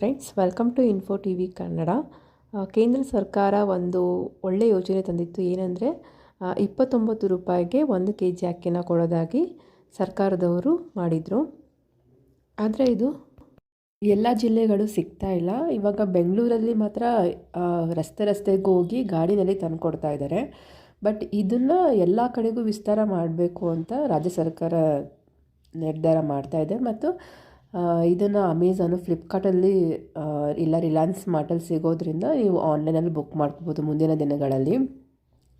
Friends, welcome to Info T V Kannada. ಕೇಂದ್ರ ಸರ್ಕಾರ ಒಂದು ಒಳ್ಳೆ ಯೋಜನೆ ತಂದಿತ್ತು ಏನಂದರೆ ಇಪ್ಪತ್ತೊಂಬತ್ತು ರೂಪಾಯಿಗೆ ಒಂದು ಕೆ ಜಿ ಅಕ್ಕಿನ ಕೊಡೋದಾಗಿ ಸರ್ಕಾರದವರು ಮಾಡಿದರು. ಆದರೆ ಇದು ಎಲ್ಲ ಜಿಲ್ಲೆಗಳು ಸಿಗ್ತಾ ಇಲ್ಲ. ಇವಾಗ ಬೆಂಗಳೂರಲ್ಲಿ ಮಾತ್ರ ರಸ್ತೆ ರಸ್ತೆಗೆ ಹೋಗಿ ಗಾಡಿನಲ್ಲಿ ತಂದು ಕೊಡ್ತಾ ಇದ್ದಾರೆ. ಬಟ್ ಇದನ್ನು ಎಲ್ಲ ಕಡೆಗೂ ವಿಸ್ತಾರ ಮಾಡಬೇಕು ಅಂತ ರಾಜ್ಯ ಸರ್ಕಾರ ನಿರ್ಧಾರ ಮಾಡ್ತಾ ಮತ್ತು ಇದನ್ನು ಅಮೆಝಾನು ಫ್ಲಿಪ್ಕಾರ್ಟಲ್ಲಿ ಇಲ್ಲ ರಿಲಯನ್ಸ್ ಮಾರ್ಟಲ್ಲಿ ಸಿಗೋದ್ರಿಂದ ನೀವು ಆನ್ಲೈನಲ್ಲಿ ಬುಕ್ ಮಾಡ್ಕೋಬೋದು ಮುಂದಿನ ದಿನಗಳಲ್ಲಿ.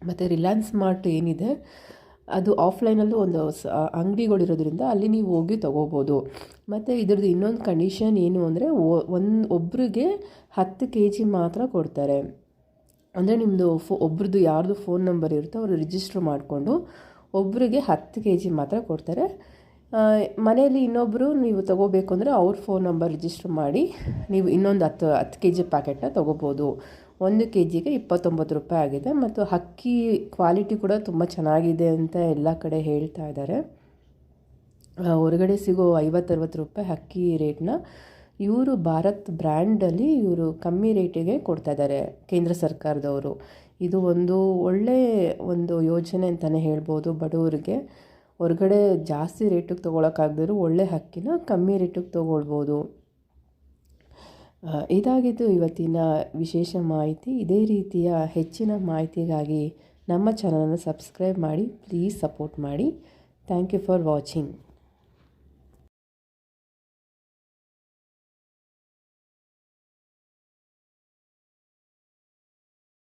ಮತ್ತು ರಿಲಯನ್ಸ್ ಮಾರ್ಟ್ ಏನಿದೆ, ಅದು ಆಫ್ಲೈನಲ್ಲೂ ಒಂದು ಅಂಗಡಿಗಳಿರೋದ್ರಿಂದ ಅಲ್ಲಿ ನೀವು ಹೋಗಿ ತೊಗೋಬೋದು. ಮತ್ತು ಇದ್ರದ್ದು ಇನ್ನೊಂದು ಕಂಡೀಷನ್ ಏನು ಅಂದರೆ ಒಂದು, ಒಬ್ರಿಗೆ ಹತ್ತು ಕೆ ಜಿ ಮಾತ್ರ ಕೊಡ್ತಾರೆ. ಅಂದರೆ ನಿಮ್ಮದು ಫೋ, ಒಬ್ರದ್ದು ಯಾರ್ದು ಫೋನ್ ನಂಬರ್ ಇರುತ್ತೋ ಅವರು ರಿಜಿಸ್ಟ್ರ್ ಮಾಡಿಕೊಂಡು ಒಬ್ಬರಿಗೆ ಹತ್ತು ಕೆ ಜಿ ಮಾತ್ರ ಕೊಡ್ತಾರೆ. ಮನೆಯಲ್ಲಿ ಇನ್ನೊಬ್ಬರು ನೀವು ತೊಗೋಬೇಕು ಅಂದರೆ ಅವ್ರ ಫೋನ್ ನಂಬರ್ ರಿಜಿಸ್ಟರ್ ಮಾಡಿ, ನೀವು ಇನ್ನೊಂದು ಹತ್ತು ಹತ್ತು ಕೆ ಜಿ ಪ್ಯಾಕೆಟ್ನ ತೊಗೋಬೋದು. ಒಂದು ಕೆ ಜಿಗೆ ಇಪ್ಪತ್ತೊಂಬತ್ತು ರೂಪಾಯಿ ಆಗಿದೆ ಮತ್ತು ಅಕ್ಕಿ ಕ್ವಾಲಿಟಿ ಕೂಡ ತುಂಬ ಚೆನ್ನಾಗಿದೆ ಅಂತ ಎಲ್ಲ ಕಡೆ ಹೇಳ್ತಾ ಇದ್ದಾರೆ. ಹೊರಗಡೆ ಸಿಗೋ ಐವತ್ತರವತ್ತು ರೂಪಾಯಿ ಅಕ್ಕಿ ರೇಟ್ನ ಇವರು ಭಾರತ್ ಬ್ರ್ಯಾಂಡಲ್ಲಿ ಇವರು ಕಮ್ಮಿ ರೇಟಿಗೆ ಕೊಡ್ತಾ ಇದ್ದಾರೆ ಕೇಂದ್ರ ಸರ್ಕಾರದವರು. ಇದು ಒಂದು ಒಳ್ಳೆ ಒಂದು ಯೋಜನೆ ಅಂತಲೇ ಹೇಳ್ಬೋದು ಬಡವರಿಗೆ. ಹೊರಗಡೆ ಜಾಸ್ತಿ ರೇಟಿಗೆ ತೊಗೊಳಕ್ಕಾಗದಿರೋ ಒಳ್ಳೆ ಹಕ್ಕಿನ ಕಮ್ಮಿ ರೇಟಿಗೆ ತೊಗೊಳ್ಬೋದು ಇದಾಗಿದ್ದು ಇವತ್ತಿನ ವಿಶೇಷ ಮಾಹಿತಿ ಇದೇ ರೀತಿಯ ಹೆಚ್ಚಿನ ಮಾಹಿತಿಗಾಗಿ ನಮ್ಮ ಚಾನಲನ್ನು ಸಬ್ಸ್ಕ್ರೈಬ್ ಮಾಡಿ ಪ್ಲೀಸ್ ಸಪೋರ್ಟ್ ಮಾಡಿ ಥ್ಯಾಂಕ್ ಯು ಫಾರ್ ವಾಚಿಂಗ್